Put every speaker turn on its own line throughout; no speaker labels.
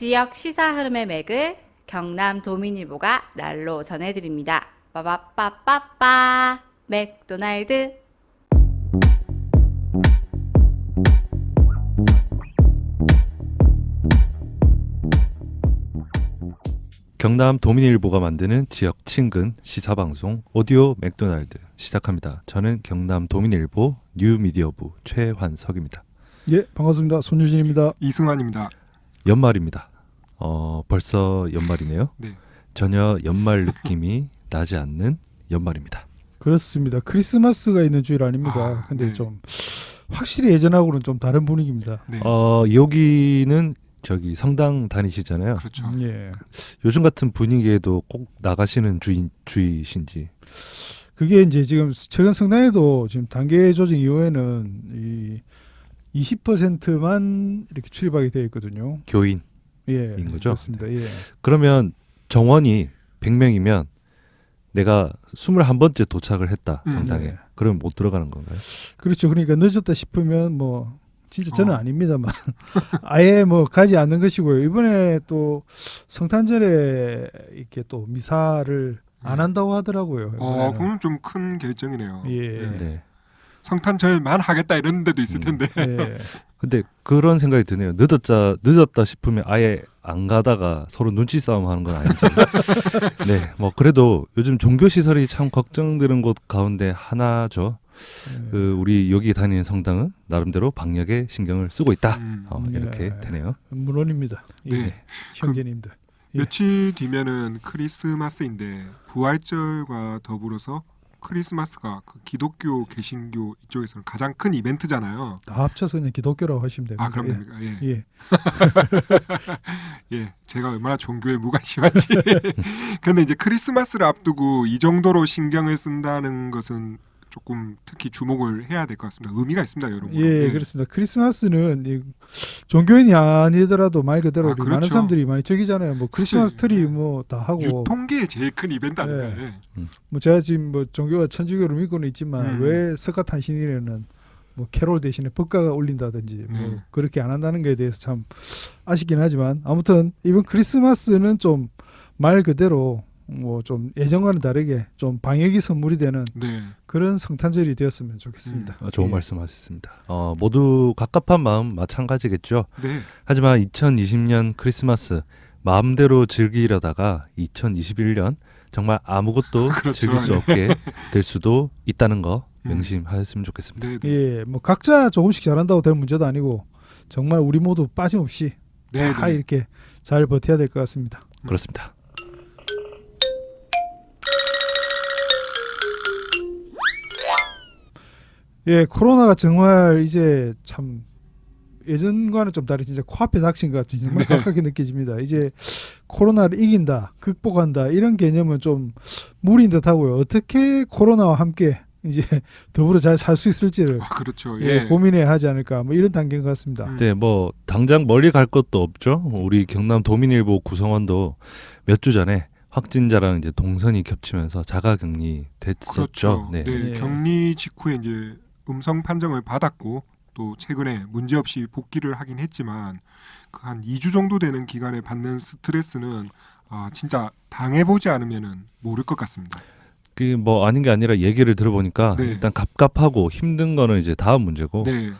지역 시사 흐름의 맥을 경남 도민일보가 날로 전해드립니다. 빠바빠빠빠 맥도날드
경남 도민일보가 만드는 지역 친근 시사 방송 오디오 맥도날드 시작합니다. 저는 경남 도민일보 뉴미디어부 최환석입니다.
예, 반갑습니다. 손유진입니다.
이승환입니다.
연말입니다. 어, 벌써 연말이네요.
네.
전혀 연말 느낌이 나지 않는 연말입니다.
그렇습니다. 크리스마스가 있는 주일 아닙니까?
아,
근데
네.
좀 확실히 예전하고는 좀 다른 분위기입니다.
네.
어, 여기는 저기 성당 다니시잖아요.
그렇죠.
음, 예.
요즘 같은 분위기에도 꼭 나가시는 주인 주이신지.
그게 이제 지금 최근 성당에도 지금 단계 조정 이후에는 이 20%만 이렇게 출입하게 되어 있거든요.
교인.
예.
인 거죠?
그렇습니다. 예.
그러면 정원이 100명이면 내가 21번째 도착을 했다.
음,
성당에.
네.
그럼 못 들어가는 건가요?
그렇죠. 그러니까 늦었다 싶으면 뭐 진짜 저는
어.
아닙니다만 아예 뭐 가지 않는 것이고요. 이번에 또 성탄절에 이렇게 또 미사를 안
네.
한다고 하더라고요.
어,
이번에는.
그건 좀 큰 결정이네요.
예.
네.
성탄절만 하겠다 이런 데도 있을
음.
텐데.
예.
근데 그런 생각이 드네요. 늦었다 늦었다 싶으면 아예 안 가다가 서로 눈치 싸움 하는 건 아닌지. 네. 뭐 그래도 요즘 종교 시설이 참 걱정되는 곳 가운데 하나죠.
예.
그 우리 여기 다니는 성당은 나름대로 방역에 신경을 쓰고 있다.
음.
어, 이렇게
네.
되네요.
물론입니다. 예.
네.
형제님들. 예.
며칠 뒤면은 크리스마스인데 부활절과 더불어서 크리스마스가 그 기독교 개신교 이쪽에서는 가장 큰 이벤트잖아요.
다 합쳐서 그냥 기독교라고 하시면 됩니다.
아 그럼 됩니까? 예.
예. 예.
예. 제가 얼마나 종교에 무관심한지. 그런데 이제 크리스마스를 앞두고 이 정도로 신경을 쓴다는 것은 조금 특히 주목을 해야 될 것 같습니다. 의미가 있습니다, 여러분.
예, 그렇습니다. 크리스마스는 이 종교인이 아니더라도 말 그대로
아, 그렇죠.
많은 사람들이 많이 저기잖아요. 뭐 크리스마스 트리 뭐 다 하고
유통계의 제일 큰 이벤트 아닌가요?
예.
예.
뭐 제가 지금 뭐 종교가 천주교를 믿고는 있지만
음.
왜 석가탄신일에는 뭐 캐롤 대신에 법가가 울린다든지 뭐
네.
그렇게 안 한다는 것에 대해서 참 아쉽긴 하지만 아무튼 이번 크리스마스는 좀 말 그대로 뭐 좀 예전과는 다르게 좀 방역이 선물이 되는
네.
그런 성탄절이 되었으면 좋겠습니다.
아, 좋은
예.
말씀하셨습니다. 어, 모두 갑갑한 마음 마찬가지겠죠.
네.
하지만 2020년 크리스마스 마음대로 즐기려다가 2021년 정말 아무것도
그렇죠.
즐길 수
네.
없게 될 수도 있다는 거
음.
명심하였으면 좋겠습니다.
네. 네.
예, 뭐 각자 조금씩 잘한다고 될 문제도 아니고 정말 우리 모두 빠짐없이
네.
다
네.
이렇게 잘 버텨야 될 것 같습니다.
그렇습니다.
예, 코로나가 정말 이제 참 예전과는 좀 다르게 진짜 코앞에 닥친 것 같은 정말
네.
가깝게 느껴집니다. 이제 코로나를 이긴다, 극복한다 이런 개념은 좀 무리인 듯하고요. 어떻게 코로나와 함께 이제 더불어 잘 살 수 있을지를
아, 그렇죠.
예,
예.
고민해야 하지 않을까 뭐 이런 단계인 것 같습니다.
음.
네, 뭐 당장 멀리 갈 것도 없죠. 우리 경남 도민일보 구성원도 몇 주 전에 확진자랑 이제 동선이 겹치면서 자가격리 됐었죠.
그렇죠.
네.
네.
예.
격리 직후에 이제 음성 판정을 받았고 또 최근에 문제 없이 복귀를 하긴 했지만 그 한 2주 정도 되는 기간에 받는 스트레스는 아, 진짜 당해 보지 않으면은 모를 것 같습니다.
그 뭐 아닌 게 아니라 얘기를 들어보니까
네.
일단 갑갑하고 힘든 거는 이제 다음 문제고
네.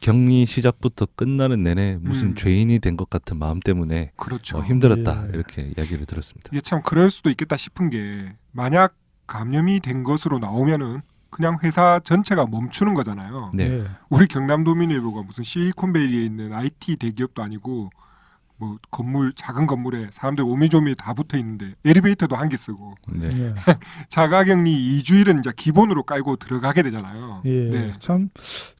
격리 시작부터 끝나는 내내 무슨
음.
죄인이 된 것 같은 마음 때문에
그렇죠.
어, 힘들었다
예.
이렇게 이야기를 들었습니다.
이게 참 그럴 수도 있겠다 싶은 게 만약 감염이 된 것으로 나오면은 그냥 회사 전체가 멈추는 거잖아요.
네.
예.
우리 경남도민일보가 무슨 실리콘밸리에 있는 IT 대기업도 아니고 뭐 건물 작은 건물에 사람들 오미조미 다 붙어 있는데 엘리베이터도 한 개 쓰고
네.
예.
자가격리 2주일은 이제 기본으로 깔고 들어가게 되잖아요.
예,
네.
참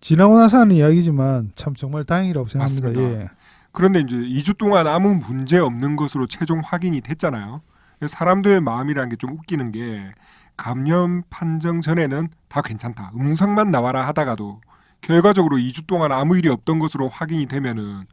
지나고 나서 하는 이야기지만 참 정말 다행이라고 생각합니다.
맞습니다.
예.
그런데 이제 2주 동안 아무 문제 없는 것으로 최종 확인이 됐잖아요. 사람들의 마음이라는 게 좀 웃기는 게 감염 판정 전에는 다 괜찮다. 음성만 나와라 하다가도 결과적으로 2주 동안 아무 일이 없던 것으로 확인이 되면은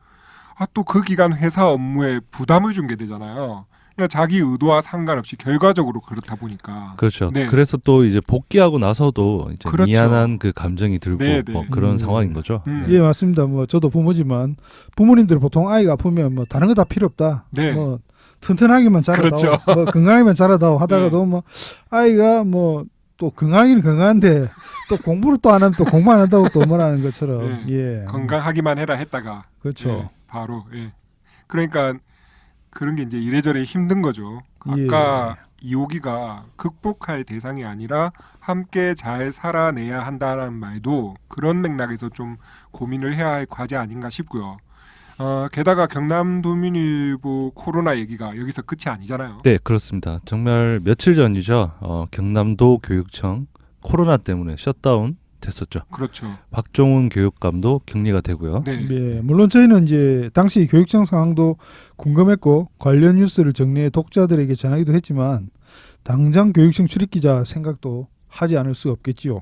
아 또 그 기간 회사 업무에 부담을 준 게 되잖아요. 그러니까 자기 의도와 상관없이 결과적으로 그렇다 보니까
그렇죠.
네.
그래서 또 이제 복귀하고 나서도 이제
그렇죠.
미안한 그 감정이 들고
네, 네.
뭐 그런
음.
상황인 거죠.
음.
예 맞습니다. 뭐 저도 부모지만 부모님들 보통 아이가 아프면 뭐 다른 거 다 필요 없다.
네.
뭐 튼튼하기만 자라다오,
그렇죠.
뭐 건강하기만 자라다오 하다가도
네.
뭐 아이가 뭐 또 건강이는 건강한데 또 공부를 또 안 하면 또 공부 안 한다고 또 뭐라는 것처럼 예
건강하기만 해라 했다가
그렇죠.
예, 바로 예. 그러니까 그런 게 이제 이래저래 힘든 거죠.
예.
아까 이호기가 극복할 대상이 아니라 함께 잘 살아내야 한다는 말도 그런 맥락에서 좀 고민을 해야 할 과제 아닌가 싶고요. 어, 게다가 경남도민일보 코로나 얘기가 여기서 끝이 아니잖아요.
네, 그렇습니다. 정말 며칠 전이죠. 어, 경남도 교육청 코로나 때문에 셧다운 됐었죠.
그렇죠.
박종훈 교육감도 격리가 되고요.
네.
예, 물론 저희는 이제 당시 교육청 상황도 궁금했고 관련 뉴스를 정리해 독자들에게 전하기도 했지만 당장 교육청 출입 기자 생각도 하지 않을 수 없겠지요.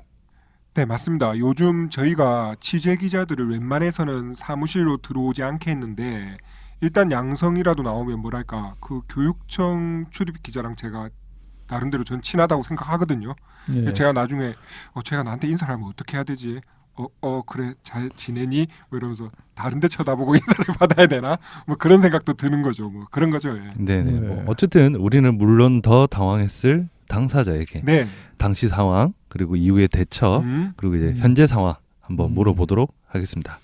네, 맞습니다. 요즘 저희가 취재 기자들을 웬만해서는 사무실로 들어오지 않게 했는데 일단 양성이라도 나오면 뭐랄까 그 교육청 출입 기자랑 제가 나름대로 전 친하다고 생각하거든요.
예.
제가 나중에 어 제가 나한테 인사를 하면 어떻게 해야 되지? 어, 어 그래 잘 지내니? 뭐 이러면서 다른데 쳐다보고 인사를 받아야 되나? 뭐 그런 생각도 드는 거죠. 뭐 그런 거죠. 예.
네, 네.
네.
뭐 어쨌든 우리는 물론 더 당황했을 당사자에게
네.
당시 상황 그리고 이후의 대처
음,
그리고 이제
음.
현재 상황 한번
음.
물어보도록 하겠습니다.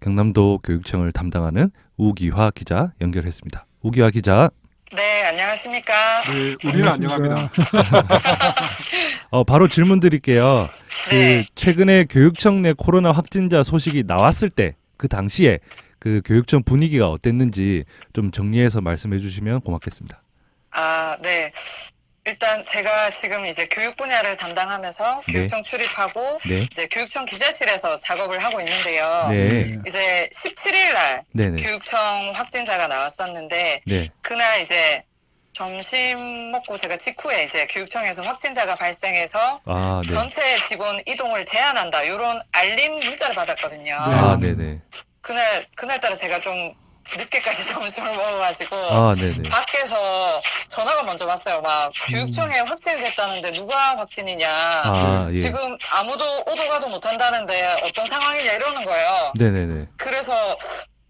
경남도 교육청을 담당하는 우기화 기자 연결했습니다. 우기화 기자,
네, 안녕하십니까.
네, 우리는 안녕합니다.
어, 바로 질문 드릴게요.
네.
그 최근에 교육청 내 코로나 확진자 소식이 나왔을 때 그 당시에 그 교육청 분위기가 어땠는지 좀 정리해서 말씀해 주시면 고맙겠습니다.
아, 네. 일단 제가 지금 이제 교육 분야를 담당하면서
네.
교육청 출입하고
네,
이제 교육청 기자실에서 작업을 하고 있는데요.
네,
이제 17일 날
네, 네,
교육청 확진자가 나왔었는데
네,
그날 이제 점심 먹고 제가 직후에 이제 교육청에서 확진자가 발생해서
아, 네,
전체 직원 이동을 제한한다. 이런 알림 문자를 받았거든요.
아, 네, 네,
그날 그날 따라 제가 좀 늦게까지 점심을 먹어가지고
아, 네, 네,
밖에서 전화가 먼저 왔어요. 막 교육청에 확진이 됐다는데 누가 확진이냐.
아, 예,
지금 아무도 오도 가도 못한다는데 어떤 상황이냐 이러는 거예요.
네, 네, 네,
그래서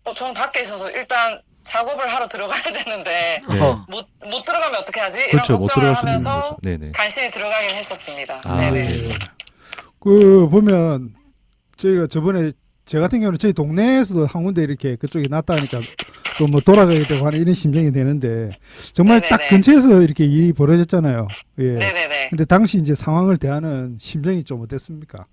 어, 저는 밖에 있어서 일단 작업을 하러 들어가야 되는데
네.
어,
못, 못 들어가면 어떻게 하지? 이런
그렇죠. 못
걱정을
들어갈 수도
하면서.
네, 네,
간신히 들어가긴 했었습니다.
아,
네네.
네.
그 보면 저희가 저번에 제 같은 경우는 저희 동네에서도 한 군데 이렇게 그쪽에 났다니까 좀뭐 돌아가게 되고 하는 이런 심정이 되는데 정말 딱
네네네.
근처에서 이렇게 일이 벌어졌잖아요. 예.
네네네.
근데 당시 이제 상황을 대하는 심정이 좀 어땠습니까?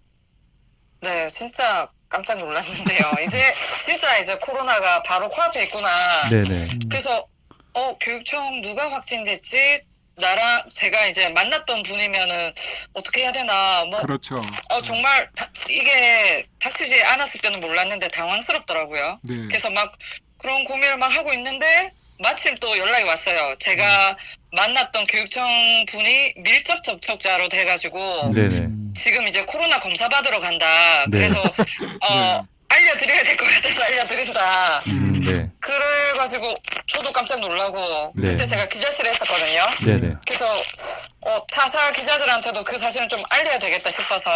네, 진짜 깜짝 놀랐는데요. 이제 진짜 이제 코로나가 바로 코앞에 있구나.
네, 네,
음.
그래서 어 교육청 누가 확진됐지? 나랑 제가 이제 만났던 분이면은 어떻게 해야 되나 뭐
그렇죠.
어, 정말 다- 이게 닥치지 않았을 때는 몰랐는데 당황스럽더라고요.
네.
그래서 막 그런 고민을 막 하고 있는데 마침 또 연락이 왔어요. 제가 만났던 교육청 분이 밀접 접촉자로 돼가지고
네, 네.
음.
지금 이제 코로나 검사 받으러 간다.
네.
그래서 어 알려드려야 될 것 같아서 알려드린다.
음, 네,
그래가지고 저도 깜짝 놀라고
네.
그때 제가 기자실에 있었거든요.
네, 네,
그래서 어, 타사 기자들한테도 그 사실을 좀 알려야 되겠다 싶어서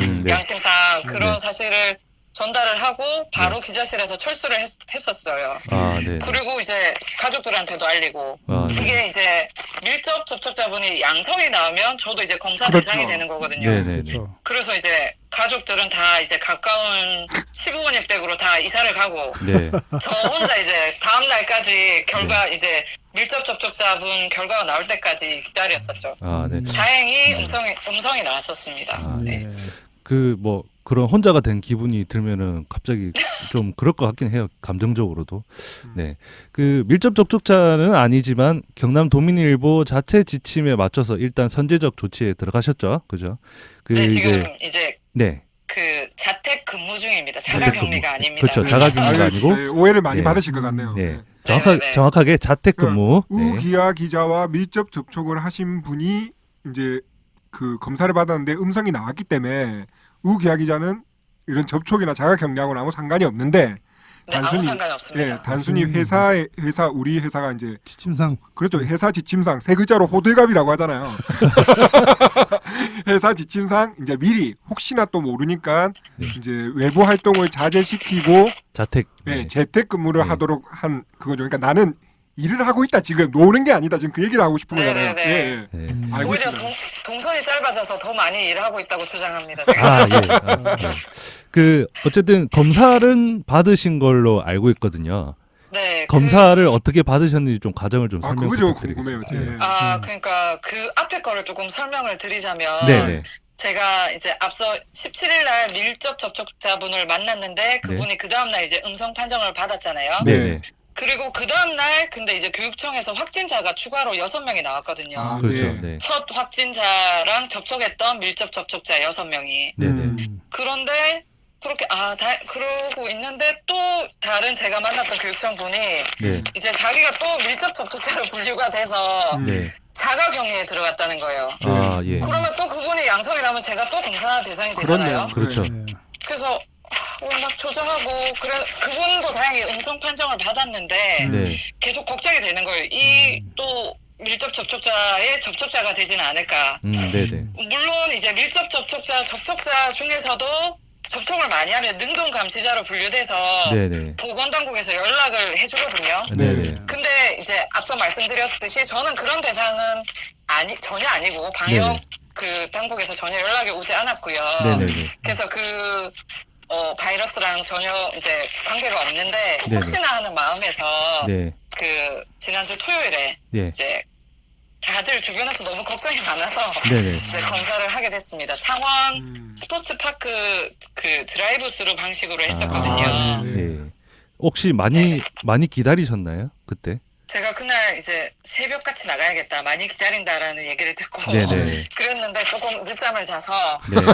음, 네.
양심상 그런
네.
사실을 전달을 하고 바로 기자실에서 철수를 했, 었어요
아, 네, 네,
그리고 이제 가족들한테도 알리고
아, 네,
이게 이제 밀접 접촉자분이 양성이 나오면 저도 이제 검사
그렇죠.
대상이 되는 거거든요.
네, 네, 네.
그렇죠.
그래서 이제 가족들은 다 이제 가까운 시부모님 댁으로 다 이사를 가고
네,
저 혼자 이제 다음 날까지 결과 이제 밀접 접촉자분 결과가 나올 때까지 기다렸었죠.
아, 네.
음.
다행히 음성이 음성이 나왔었습니다.
아,
네.
네.
그뭐 그런 혼자가 된 기분이 들면은 갑자기 좀 그럴 것 같긴 해요 감정적으로도 네 그 밀접 접촉자는 아니지만 경남 도민일보 자체 지침에 맞춰서 일단 선제적 조치에 들어가셨죠 그죠 그
네, 지금
이제
이제
네
그 자택 근무 중입니다.
자택
자가격리가
근무.
아닙니다.
그렇죠.
네.
자가 격리가
아유,
아니고?
진짜 오해를 많이
네.
받으실 것 같네요.
네.
네.
정확하,
네, 네.
정확하게 자택 근무 네.
우기아 기자와 밀접 접촉을 하신 분이 이제 그 검사를 받았는데 음성이 나왔기 때문에 우기아 기자는 이런 접촉이나 자가 격리하고는 아무 상관이 없는데
네, 아무 상관이 없습니다.
예, 단순히 회사의 회사 우리 회사가 이제
지침상
그렇죠. 회사 지침상 세 글자로 호들갑이라고 하잖아요. 회사 지침상 이제 미리 혹시나 또 모르니까
네.
이제 외부 활동을 자제시키고
자택.
예,
네.
재택 근무를
네.
하도록 한 그거죠. 그러니까 나는 일을 하고 있다 지금 노는 게 아니다 지금 그 얘기를 하고 싶은
네,
거잖아요.
네, 네.
예, 예.
네.
음.
알고
오히려
있습니다.
동, 동선이 짧아져서 더 많이 일하고 있다고 주장합니다. 제가.
아, 예. 아, 네. 그 어쨌든 검사를 받으신 걸로 알고 있거든요.
네, 그-
검사를 어떻게 받으셨는지 좀 과정을 좀
아
설명
그거죠
부탁드리겠습니다.
궁금해요. 예.
아,
음.
그러니까 그 앞에 거를 조금 설명을 드리자면
네, 네.
제가 이제 앞서 17일 날 밀접 접촉자분을 만났는데 그분이 그 다음 날 이제 음성 판정을 받았잖아요.
네, 네.
그리고 그 다음 날 근데 이제 교육청에서 확진자가 추가로 여섯 명이 나왔거든요.
아,
그렇죠.
네.
네.
첫 확진자랑 접촉했던 밀접 접촉자 여섯 명이.
네, 네.
음.
그런데 그렇게 아, 다, 그러고 있는데 또 다른 제가 만났던 교육청 분이
네.
이제 자기가 또 밀접 접촉자로 분류가 돼서
음.
네.
자가 격리에 들어갔다는 거예요.
아, 예.
그러면 또 그분이 양성이 나면 제가 또 검사 대상이 되잖아요.
그렇네요.
그렇죠.
네.
그래서 어, 막 조정하고 그래 그분도 다행히 음성 판정을 받았는데
네.
계속 걱정이 되는 거예요. 이 또 밀접 접촉자의 접촉자가 되지는 않을까.
음, 네, 네.
물론 이제 밀접 접촉자 접촉자 중에서도 접촉을 많이 하면 능동 감시자로 분류돼서
네, 네.
보건당국에서 연락을 해주거든요.
네, 네.
근데 이제 앞서 말씀드렸듯이 저는 그런 대상은 아니 전혀 아니고 방역
네네.
그 당국에서 전혀 연락이 오지 않았고요.
네, 네, 네.
그래서 그 어, 바이러스랑 전혀 이제 관계가 없는데
네네.
혹시나 하는 마음에서
네.
그 지난주 토요일에
네.
이제 다들 주변에서 너무 걱정이 많아서
네, 네.
이제 검사를 하게 됐습니다. 창원
음.
스포츠파크 그 드라이브 스루 방식으로 했었거든요.
아,
네. 혹시 많이 많이 기다리셨나요? 그때?
제가 그날 이제 새벽같이 나가야겠다 많이 기다린다라는 얘기를 듣고
네, 네.
그랬는데 조금 늦잠을 자서
네.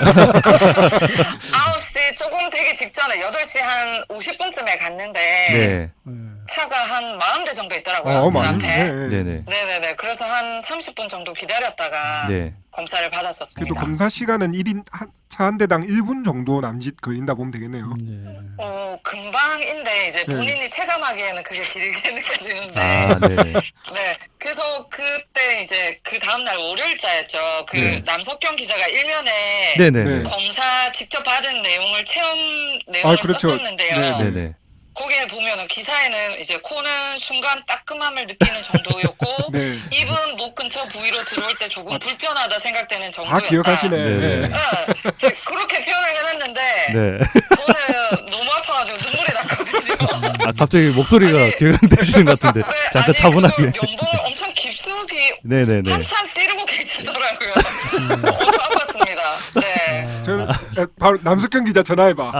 9시 조금 되기 직전에 8시 한 50분쯤에 갔는데
네.
네.
차가 한 40대 정도 있더라고요.
어
그
많이.
앞에.
네, 네.
네, 네.
네네네. 그래서 한 30분 정도 기다렸다가
네.
검사를
그래도
받았었습니다.
검사 시간은 1인 차 한 대당 1분 정도 남짓 걸린다 보면 되겠네요.
네.
어, 금방인데 이제
네.
본인이 체감하기에는 그게 길게 느껴지는데
아, 네. 네.
네. 그래서 그때 이제 그 다음날 월요일자였죠. 그
네.
남석경 기자가 일면에
네, 네.
네.
네.
검사 직접 받은 내용을 체험 내용을
아, 그렇죠.
썼었는데요.
네,
네, 네.
거기에 보면은 기사에는 이제 코는 순간 따끔함을 느끼는 정도였고
네.
입은 목 근처 부위로 들어올 때 조금 불편하다 생각되는
다
정도였다.
기억하시네.
네, 네.
네, 그렇게 표현을 해놨는데
네.
저는 아,
갑자기 목소리가
아니,
격앙되시는 것 같은데.
네,
잠깐
아니,
차분하게.
엄청 깊숙이
네, 네, 네.
한참 찌르고 계시더라고요. 엄청 아팠습니다. 네.
저는 에, 바로 남석경 기자 전화해봐.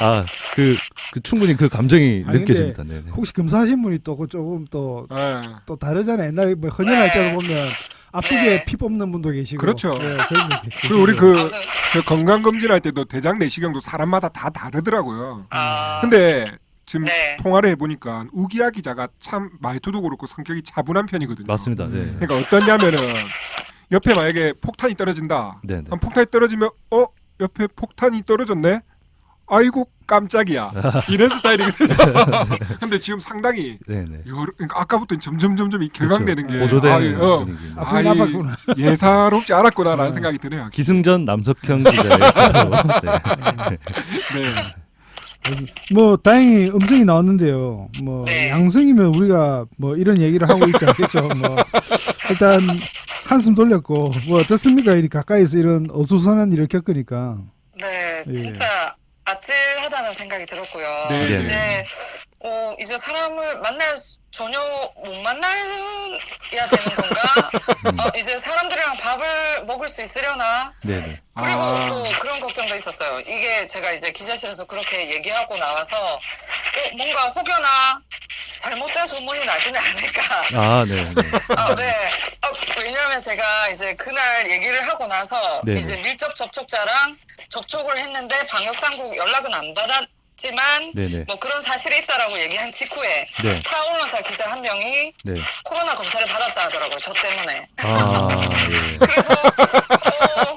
아, 그, 그 충분히 그 감정이
아니,
느껴집니다. 네, 네.
혹시 검사하신 분이 또그 조금 또또
예.
다르잖아요. 옛날에 뭐 헌혈할
네.
때 보면 앞쪽에
네.
피 뽑는 분도 계시고
그렇죠.
네, 그런 분 계시고.
그리고 우리 그,
아, 그-
그 건강 검진할 때도 대장 내시경도 사람마다 다 다르더라고요.
아,
근데 지금
네.
통화를 해보니까 우기야 기자가 참 말투도 그렇고 성격이 차분한 편이거든요.
맞습니다. 네.
그러니까 어떠냐면은 옆에 만약에 폭탄이 떨어진다.
네, 네.
그럼 폭탄이 떨어지면 어 옆에 폭탄이 떨어졌네. 아이고 깜짝이야. 이런 스타일이거든요. 근데 지금 상당히
네, 네.
여러, 그러니까 아까부터 점점 점점 이 격앙되는 게
고조되는
아이, 어,
분위기.
아,
아, 이
나빴구나.
예사롭지 않았구나라는
어.
생각이 드네요.
기승전 남석형 기자의 네.
네.
뭐 다행히 음성이 나왔는데요. 뭐
네.
양성이면 우리가 뭐 이런 얘기를 하고 있지 않겠죠. 뭐 일단 한숨 돌렸고 뭐 어떻습니까? 이 가까이서 이런 어수선한 일을 겪으니까.
네,
예.
진짜 아찔하다는 생각이 들었고요.
네.
네.
이제 어 이제 사람을 만날 수- 전혀 못 만나야 되는 건가?
음.
어, 이제 사람들이랑 밥을 먹을 수 있으려나?
네, 네.
그리고
아.
또 그런 걱정도 있었어요. 이게 제가 이제 기자실에서 그렇게 얘기하고 나와서 어, 뭔가 혹여나 잘못된 소문이 나지는 않을까.
아, 네, 네.
아, 네. 아, 왜냐하면 제가 이제 그날 얘기를 하고 나서
네네.
이제 밀접 접촉자랑 접촉을 했는데 방역 당국 연락은 안 받았 지만
네, 네.
뭐 그런 사실이 있다라고 얘기한 직후에
네.
타 언론사 기자 한 명이
네.
코로나 검사를 받았다 하더라고요. 저 때문에.
아, 예.
그래서 어,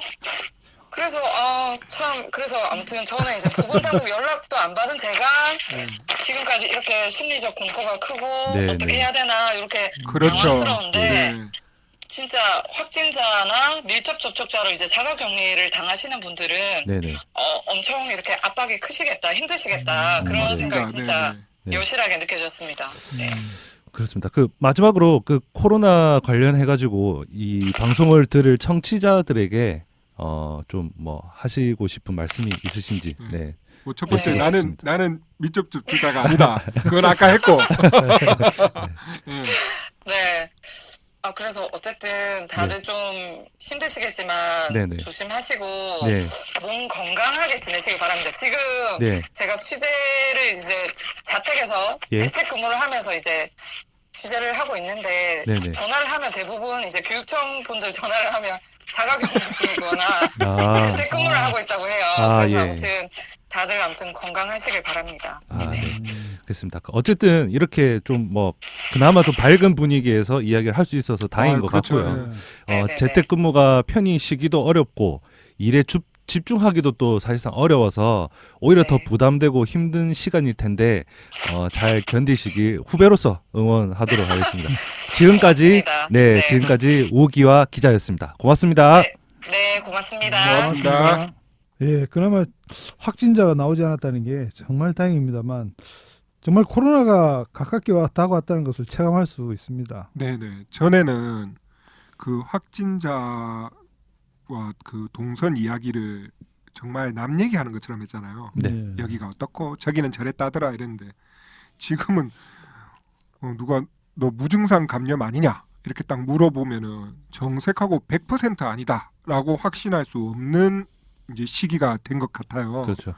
그래서 아참 그래서 아무튼 저는 이제 보건 당국 연락도 안 받은 제가
네.
지금까지 이렇게 심리적 공포가 크고
네,
어떻게
네.
해야 되나 이렇게
그렇죠.
당황스러운데
네.
진짜 확진자나 밀접 접촉자로 이제 자가 격리를 당하시는 분들은
네네.
어, 엄청 이렇게 압박이 크시겠다, 힘드시겠다
음,
그런
맞습니다.
생각이 진짜
네,
네.
여실하게 느껴졌습니다. 네.
그렇습니다. 그 마지막으로 그 코로나 관련해 가지고 이 방송을 들을 청취자들에게 어 좀 뭐 하시고 싶은 말씀이 있으신지. 네.
뭐 첫 번째
네.
나는 나는 밀접 접촉자가 아니다. 그건 아까 했고. 네.
네. 아 그래서 어쨌든 다들 좀 힘드시겠지만
네. 네네.
조심하시고
네.
몸 건강하게 지내시기 바랍니다. 지금
네.
제가 취재를 이제 자택에서
예.
재택 근무를 하면서 이제 취재를 하고 있는데
네네.
전화를 하면 대부분 이제 교육청 분들 전화를 하면 자가격리거나
아.
재택 근무를 하고 있다고 해요.
아,
그래서
예.
아무튼 다들 아무튼 건강하시길 바랍니다.
아, 네. 그렇습니다. 어쨌든 이렇게 좀 뭐 그나마 좀 밝은 분위기에서 이야기를 할 수 있어서 다행인
아,
것
그렇죠.
같고요.
네.
어,
네네네.
재택근무가 편히 쉬기도 어렵고 일에 주, 집중하기도 또 사실상 어려워서 오히려 더
네.
부담되고 힘든 시간일 텐데 어, 잘 견디시길 후배로서 응원하도록 하겠습니다. 지금까지. 네,
네.
지금까지 오기와 기자였습니다. 고맙습니다.
네. 네, 고맙습니다.
고맙습니다.
예, 그나마 확진자가 나오지 않았다는 게 정말 다행입니다만 정말 코로나가 가깝게 와 다가왔다는 것을 체감할 수 있습니다.
네 네. 전에는 그 확진자와 그 동선 이야기를 정말 남 얘기하는 것처럼 했잖아요.
네.
예.
여기가 어떻고 저기는 저랬다더라 이랬는데 지금은 어, 누가 너 무증상 감염 아니냐 이렇게 딱 물어보면은 정색하고 100% 아니다라고 확신할 수 없는 이제 시기가 된 것 같아요.
그렇죠.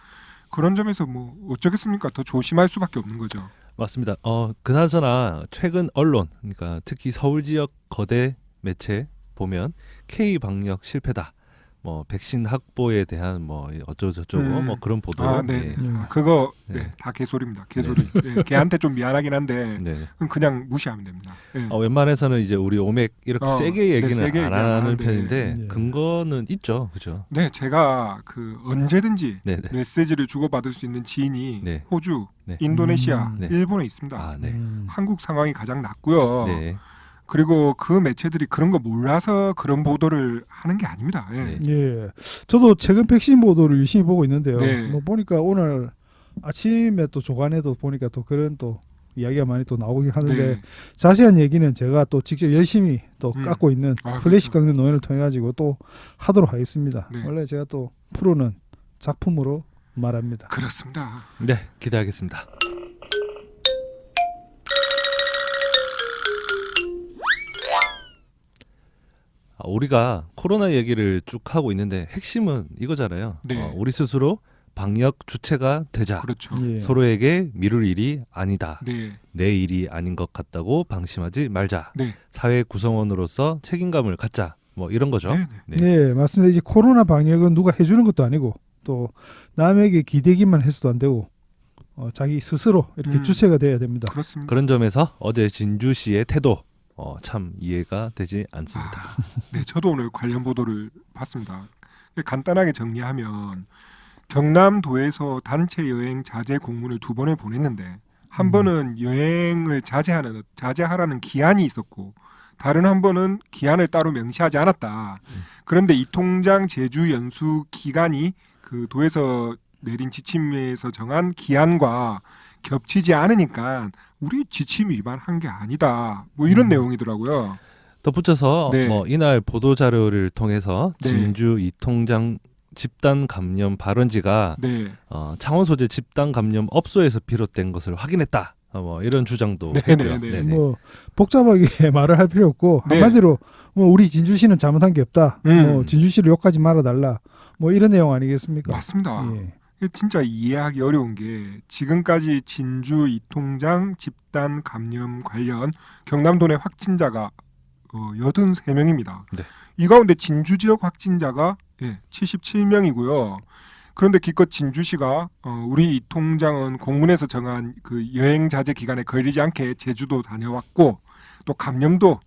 그런 점에서 뭐 어쩌겠습니까? 더 조심할 수밖에 없는 거죠.
맞습니다. 어, 그나저나 최근 언론, 그러니까 특히 서울 지역 거대 매체 보면 K 방역 실패다. 뭐 백신 확보에 대한 뭐 어쩌고 저쩌고
음.
뭐 그런 보도.
아, 네.
예.
예.
그거
네.
네, 다 개소리입니다. 개소리. 예, 걔한테 좀 미안하긴 한데
네.
그건 그냥 무시하면 됩니다. 예.
어, 웬만해서는 이제 우리 오맥 이렇게
어,
세게
네,
얘기는
세게
안
얘기 안
하는
하는데.
편인데
네.
근거는 있죠, 그죠?
네, 제가 그 언제든지
네, 네.
메시지를 주고받을 수 있는 지인이
네.
호주,
네.
인도네시아,
음,
네.
일본에 있습니다.
아, 네.
음.
한국 상황이 가장 낫고요.
네.
그리고 그 매체들이 그런 거 몰라서 그런 보도를 하는 게 아닙니다. 예.
네.
예. 저도 최근 백신 보도를 유심히 보고 있는데요.
네.
뭐 보니까 오늘 아침에 또 조간에도 보니까 또 그런 또 이야기가 많이 또 나오긴 하는데
네.
자세한 얘기는 제가 또 직접 열심히 또
음.
깎고 있는
아,
플래시
그렇죠.
강연 논의를 통해 가지고 또 하도록 하겠습니다.
네.
원래 제가 또 프로는 작품으로 말합니다.
그렇습니다.
네, 기대하겠습니다. 아, 우리가 코로나 얘기를 쭉 하고 있는데 핵심은 이거잖아요.
네.
어, 우리 스스로 방역 주체가 되자.
그렇죠.
예.
서로에게 미룰 일이 아니다.
네.
내 일이 아닌 것 같다고 방심하지 말자.
네.
사회 구성원으로서 책임감을 갖자. 뭐 이런 거죠.
네. 네.
네.
네, 맞습니다. 이제 코로나 방역은 누가 해주는 것도 아니고 또 남에게 기대기만 해서도 안 되고 어, 자기 스스로 이렇게
음.
주체가 돼야 됩니다.
그렇습니다.
그런 점에서 어제 진주 씨의 태도 어, 참 이해가 되지 않습니다.
아, 네, 저도 오늘 관련 보도를 봤습니다. 간단하게 정리하면 경남도에서 단체 여행 자제 공문을 두 번을 보냈는데 한
음.
번은 여행을 자제하는 자제하라는 기한이 있었고 다른 한 번은 기한을 따로 명시하지 않았다. 그런데 이 통장 제주 연수 기간이 그 도에서 내린 지침에서 정한 기한과 겹치지 않으니까 우리 지침 위반한 게 아니다. 뭐 이런
음.
내용이더라고요.
덧붙여서
네.
뭐 이날 보도 자료를 통해서
네.
진주 이통장 집단 감염 발원지가
네.
어, 창원 소재 집단 감염 업소에서 비롯된 것을 확인했다. 어, 뭐 이런 주장도
네,
했고요.
네, 네.
네네.
뭐 복잡하게 말을 할 필요 없고
네.
한마디로 뭐 우리 진주시는 잘못한 게 없다.
음.
뭐 진주시를 욕하지 말아 달라. 뭐 이런 내용 아니겠습니까?
맞습니다.
예.
진짜 이해하기 어려운 게 지금까지 진주 이통장 집단 감염 관련 경남도 내 확진자가 어, 83명입니다.
네.
이 가운데 진주 지역 확진자가 예, 77명이고요. 그런데 기껏 진주시가 어, 우리 이통장은 공문에서 정한 그 여행 자제 기간에 걸리지 않게 제주도 다녀왔고 또 감염도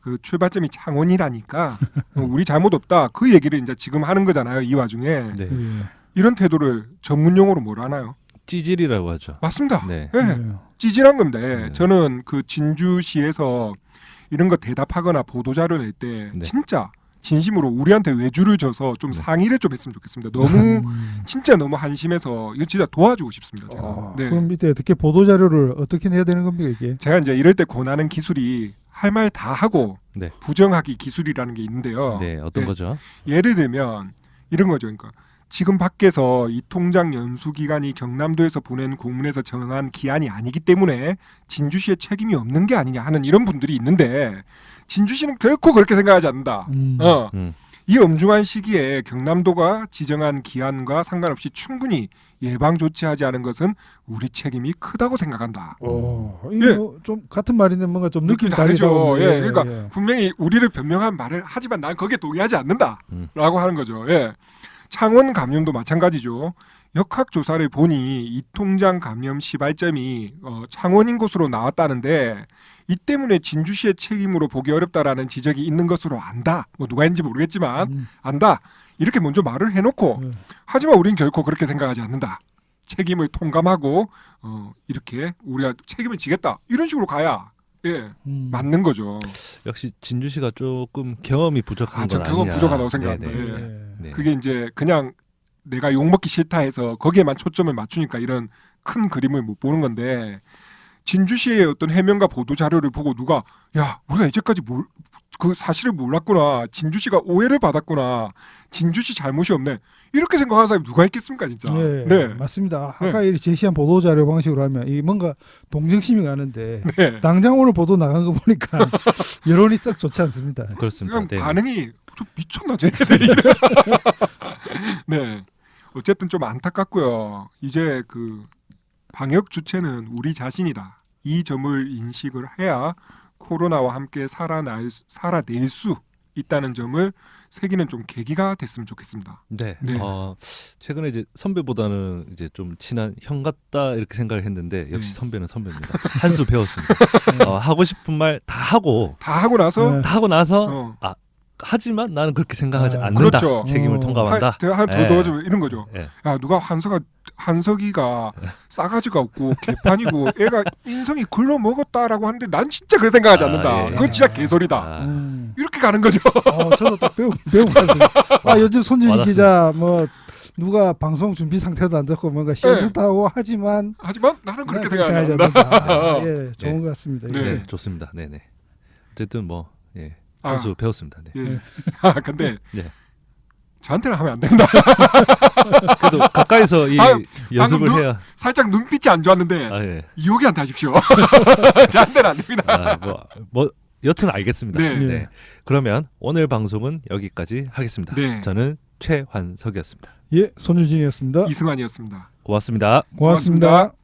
그 출발점이 창원이라니까 어, 우리 잘못 없다 그 얘기를 이제 지금 하는 거잖아요 이 와중에
네.
예.
이런 태도를 전문 용어로 뭐라 하나요?
찌질이라고 하죠.
맞습니다.
네.
예,
네.
찌질한. 예,
네.
저는 그 진주시에서 이런 거 대답하거나 보도 자료 낼 때
네.
진짜 진심으로 우리한테 외주를 줘서 좀
네.
상의를 좀 했으면 좋겠습니다. 너무
음.
진짜 너무 한심해서 이거 진짜 도와주고 싶습니다. 제가.
아,
네.
그럼 밑에 어떻게 보도 자료를 어떻게 내야 되는 겁니까 이게?
제가 이제 이럴 때 권하는 기술이 할 말 다 하고
네.
부정하기 기술이라는 게 있는데요.
네, 어떤
네.
거죠?
예를 들면 이런 거죠. 그러니까 지금 밖에서 이 통장 연수 기간이 경남도에서 보낸 공문에서 정한 기한이 아니기 때문에 진주시의 책임이 없는 게 아니냐 하는 이런 분들이 있는데 진주시는 결코 그렇게 생각하지 않는다.
음.
어,
음.
이 엄중한 시기에 경남도가 지정한 기한과 상관없이 충분히 예방 조치하지 않은 것은 우리 책임이 크다고 생각한다.
어,
예.
이거 좀 같은 말인데 뭔가 좀 느낌이
다르죠.
다르죠.
예, 그러니까 분명히 우리를 변명한 말을 하지만 난 거기에 동의하지 않는다라고
음.
하는 거죠. 예. 창원 감염도 마찬가지죠. 역학 조사를 보니 이 통장 감염 시발점이 어, 창원인 것으로 나왔다는데 이 때문에 진주시의 책임으로 보기 어렵다라는 지적이 있는 것으로 안다. 뭐 누가 했는지 모르겠지만
음.
안다. 이렇게 먼저 말을 해놓고
네.
하지만 우린 결코 그렇게 생각하지 않는다. 책임을 통감하고 어, 이렇게 우리가 책임을 지겠다. 이런 식으로 가야 예
음.
맞는 거죠.
역시 진주시가 조금 경험이 부족한
아, 저
건
경험
아니냐.
부족하다고 생각합니다.
네네.
예.
예.
네.
그게 이제 그냥 내가 욕 먹기 싫다 해서 거기에만 초점을 맞추니까 이런 큰 그림을 못 보는 건데 진주시의 어떤 해명과 보도 자료를 보고 누가 야 우리가 이제까지 뭘, 그 사실을 몰랐구나 진주시가 오해를 받았구나 진주시 잘못이 없네 이렇게 생각하는 사람이 누가 있겠습니까 진짜
네,
네.
맞습니다. 아까 이 제시한 보도 자료 방식으로 하면 이 뭔가 동정심이 가는데
네.
당장 오늘 보도 나간 거 보니까 여론이 썩 좋지 않습니다.
그렇습니다.
그냥
네.
반응이 좀 미쳤나 쟤네들이 네 어쨌든 좀 안타깝고요 이제 그 방역 주체는 우리 자신이다 이 점을 인식을 해야 코로나와 함께 살아날 수- 살아낼 수 있다는 점을 새기는 좀 계기가 됐으면 좋겠습니다
네.
네.
어, 최근에 이제 선배보다는 이제 좀 친한 형 같다 이렇게 생각을 했는데 역시
네.
선배는 선배입니다. 한 수 배웠습니다. 어, 하고 싶은 말 다 하고
다 하고 나서
네.
다 하고 나서
어,
하지만 나는 그렇게 생각하지
아,
않는다.
그렇죠.
책임을
어.
통감한다.
한더
예.
넣어주면 이런 거죠
예.
야 누가 한서가 한석이가 싸가지가 없고 개판이고 애가 인성이 글러 먹었다라고 하는데 난 진짜 그렇게 생각하지
아,
않는다.
예.
그건 진짜 개소리다.
아,
음.
이렇게 가는 거죠.
어, 저도 딱 배우 배우고 갔어요. 아 요즘 손준희
와닿습니다.
기자 뭐 누가 방송 준비 상태도 안 좋고 뭔가 시원찮다고 하지만
하지만 나는 그렇게
생각하지
않는다.
않는다. 아, 예, 좋은
네.
것 같습니다.
네.
네. 좋습니다. 네, 네. 어쨌든 뭐 예.
아,
한수 배웠습니다. 네.
예. 아 근데
네.
저한테는 하면 안 된다.
그래도 가까이서 이
아,
연습을
방금
해야
살짝 눈빛이 안 좋았는데
아 예.
이용이한테 하십시오. 저한테는 안 됩니다.
아, 뭐, 뭐 여튼 알겠습니다.
네.
네. 그러면 오늘 방송은 여기까지 하겠습니다.
네.
저는 최환석이었습니다.
예, 손유진이었습니다.
이승환이었습니다.
고맙습니다.
고맙습니다.
고맙습니다.